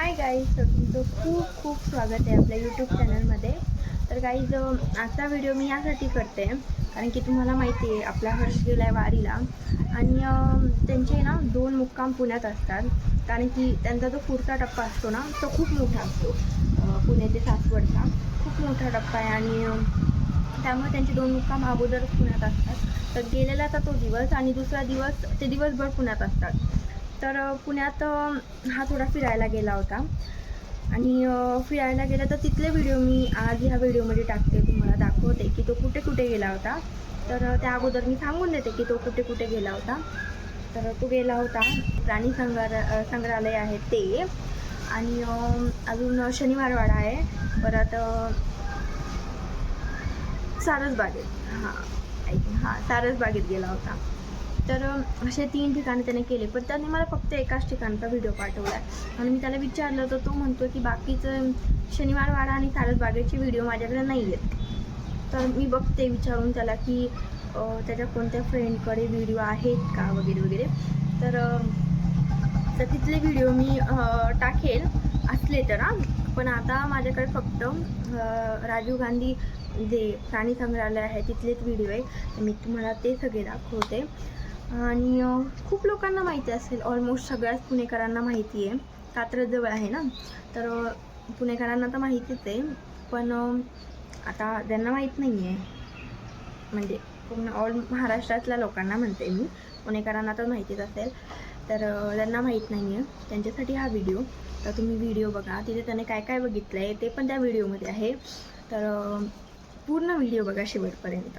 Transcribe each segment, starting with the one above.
Hi guys तर तुमचं खूप खूप स्वागत आहे आपल्या यूट्यूब चॅनलमध्ये तर गाईज आजचा व्हिडिओ मी यासाठी करते कारण की तुम्हाला माहिती आहे आपला हर्ष गेला आहे वारीला. आणि त्यांचे ना दोन मुक्काम पुण्यात असतात कारण की त्यांचा जो पुढचा टप्पा असतो ना तो खूप मोठा असतो. अं, पुणे ते सासवडचा. खूप मोठा टप्पा आहे आणि त्यामुळे त्यांचे दोन मुक्काम अगोदर पुण्यात असतात. तर गेलेला तर तो दिवस आणि दुसरा दिवस ते दिवसभर पुण्यात असतात. तर पुण्यात हा थोडा फिरायला गेला होता. आणि फिरायला गेला तर तिथले व्हिडिओ मी आज ह्या व्हिडिओमध्ये टाकते तुम्हाला दाखवते की तो कुठे कुठे गेला होता. तर त्या अगोदर मी सांगून देते की तो कुठे कुठे गेला होता. तर तो गेला होता प्राणी संग्रह संग्रहालय आहे ते. आणि अजून शनिवारवाडा आहे. परत सारसबागेत. हां ऐक हां सारसबागेत गेला होता. तर असे तीन ठिकाणी त्याने केले. पण त्याने मला फक्त एकाच ठिकाणचा व्हिडिओ पाठवला? आहे आणि मी त्याला विचारलं तर तो म्हणतो की बाकीचं शनिवारवाडा आणि सारसबागेचे व्हिडिओ माझ्याकडे नाही आहेत तर मी बघते विचारून त्याला की त्याच्या कोणत्या फ्रेंडकडे व्हिडिओ आहेत का वगैरे वगैरे. तर तर तिथले व्हिडिओ मी टाकेल. असले तर हां. पण आता माझ्याकडे फक्त राजीव गांधी जे प्राणी संग्रहालय आहे तिथलेच व्हिडिओ आहे. मी तुम्हाला ते सगळे दाखवते. आणि खूप लोकांना माहिती असेल. ऑलमोस्ट सगळ्याच पुणेकरांना माहिती आहे कात्रजवळ आहे ना? तर पुणेकरांना तर माहितीच आहे. पण आता ज्यांना माहीत नाही आहे म्हणजे पूर्ण ऑल महाराष्ट्रातल्या लोकांना म्हणते मी पुणेकरांना तर माहितीच असेल. तर त्यांना माहीत नाही आहे त्यांच्यासाठी हा व्हिडिओ तर तुम्ही व्हिडिओ बघा. तिथे त्याने काय काय बघितलं आहे ते पण त्या व्हिडिओमध्ये आहे. तर पूर्ण व्हिडिओ बघा शेवटपर्यंत.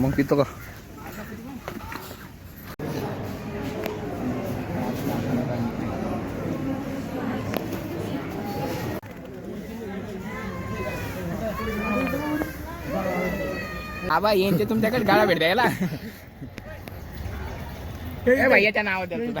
मग पितो का आबा यांचे तुमच्याकडे गाळा भेट द्यायला. ए भैयाच्या नाव द्या तुला.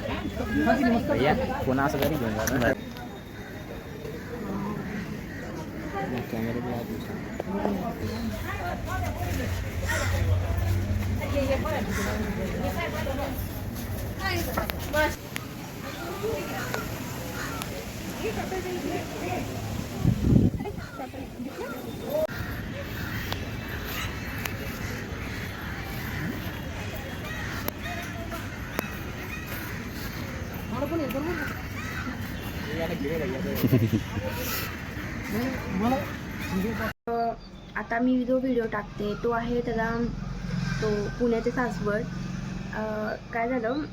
भैया पुन्हा असं घरी घेऊन जाणार कॅमेरा अ, आता मी जो व्हिडिओ टाकते तो आहे त्याला तो पुण्याचे सासवड काय झालं?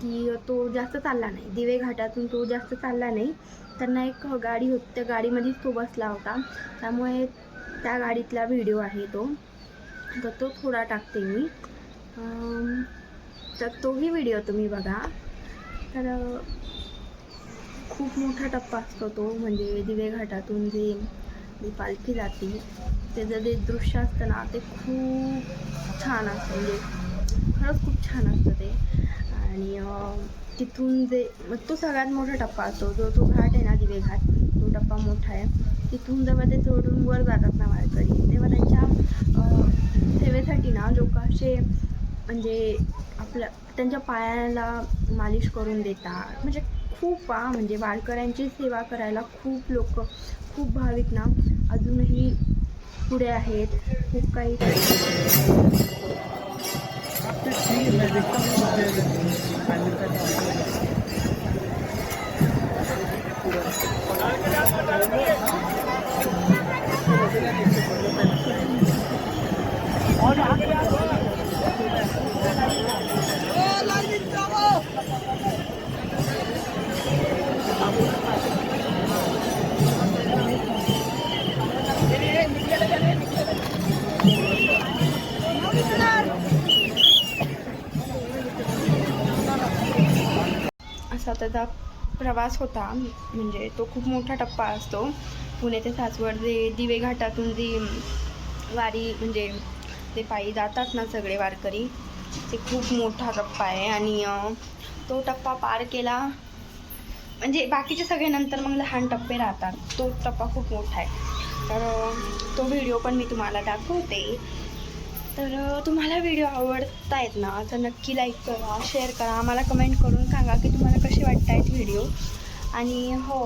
की तो जास्त चालला नाही. दिवे घाटातून तो जास्त चालला नाही. त्यांना एक गाडी होती त्या गाडीमध्येच तो बसला होता. त्यामुळे त्या गाडीतला व्हिडिओ आहे तो. तर तो थोडा टाकते मी. तर तोही व्हिडिओ तुम्ही बघा. तर खूप मोठा टप्पा असतो तो म्हणजे दिवे घाटातून जे जी पालखी जाते त्याचं जे दृश्य असतं ना ते खूप छान असतं. म्हणजे खरंच खूप छान असतं ते. आणि तिथून जे तो सगळ्यात मोठा टप्पा असतो. जो तो घाट आहे ना दिवे घाट तो टप्पा मोठा आहे. तिथून जेव्हा ते चढून वर जातात ना वारकरी तेव्हा त्यांच्या सेवेसाठी ना लोक असे म्हणजे आपल्या त्यांच्या पायाला मालिश करून देतात. म्हणजे खूप आ म्हणजे वारकऱ्यांची सेवा करायला खूप लोक खूप भाविक ना अजूनही पुढे आहेत. खूप काही असा त्याचा प्रवास होता म्हणजे तो खूप मोठा टप्पा असतो. पुणे ते सासवड जे दिवे घाटातून जी वारी म्हणजे ते पायी जातात ना सगळे वारकरी ते खूप मोठा टप्पा आहे. आणि तो टप्पा पार केला म्हणजे बाकीचे सगळे नंतर मग लहान टप्पे राहतात. तो टप्पा खूप मोठा आहे. तर तो व्हिडिओ पण मी तुम्हाला दाखवते. तर तुम्हाला व्हिडिओ आवडतायत ना तर नक्की लाईक करा शेअर करा. आम्हाला कमेंट करून सांगा की तुम्हाला कसे वाटत आहेत व्हिडिओ? आणि हो